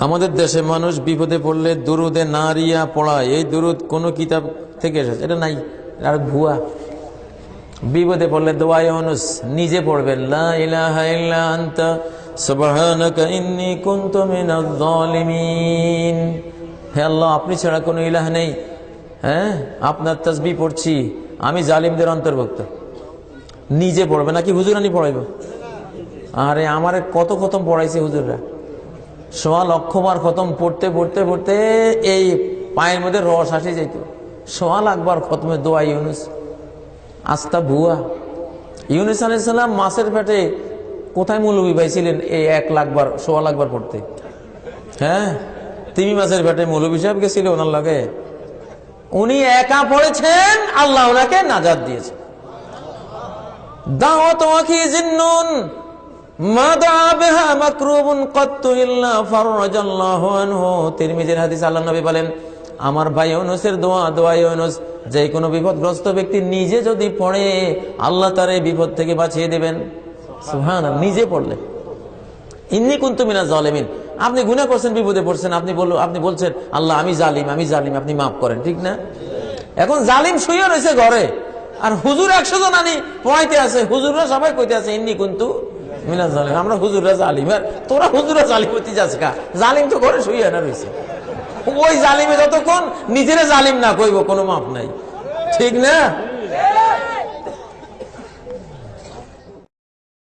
আমাদের দেশে মানুষ বিপদে পড়লে দুরুদে নারিয়া পড়ায়। এই দুরুদ কোন কিতাব থেকে এসেছে? এটা নাই। আর ভুয়া। বিপদে পড়লে দোয়াই ইউনুস নিজে পড়বেন। হে আল্লাহ, আপনি ছাড়া কোনো ইলাহ নেই। হ্যাঁ? আপনার তাসবিহ পড়ছি। আমি জালিমদের অন্তর্ভুক্ত। নিজে পড়বে নাকি হুজুরানি পড়াইব? আরে, আমারে কত খতম পড়াইছে হুজুররা। সোয়া লক্ষবার খতম পড়তে পড়তে পড়তে এই পায়ের মধ্যে রস আসে যেত সোয়া লাখবার খতমে দোয়া ইউনুস। আস্তা ভুয়া। ইউনুস আলাইসাল্লাম মাছের পেটে কোথায় মৌলবী পাইছিলেন এই এক লাখবার সোয়া লাখবার পড়তে? হ্যাঁ? তিমি মাছের পেটে মৌলবী সাহেব গেছিল ওনার লাগে। উনি একা পড়েছেন, আল্লাহ ওনাকে নাজাদ দিয়েছে। দাওয়াত ওয়াকি জিন্নুন বলেন, আমার ভাই কোনো বিপদগ্রস্ত ব্যক্তি নিজে যদি পড়ে, আল্লাহ তার এই বিপদ থেকে বাঁচিয়ে দেবেন। নিজে পড়লে। ইন্নি কুন্তু মিনা জালিমিন। আপনি গুনাহ করছেন, বিপদে পড়ছেন, আপনি বল আপনি বলছেন, আল্লাহ, আমি জালিম আমি জালিম, আপনি মাফ করেন। ঠিক না? এখন জালিম শুয়ে রয়েছে ঘরে, আর হুজুর একশো জন আনি পড়াইতে আছে, হুজুররা সবাই কইতে আছে, ইন্নি কুন্তু মিনা জালিম, আমরা হুজুরা জালিম। আর তোরা হুজুরা জালিম হতে যাস কা জালিম তো ঘরে শুয়ে না রয়েছে ওই জালিমে যতক্ষণ নিজেরা জালিম না কইব, কোনো মাপ নাই। ঠিক না?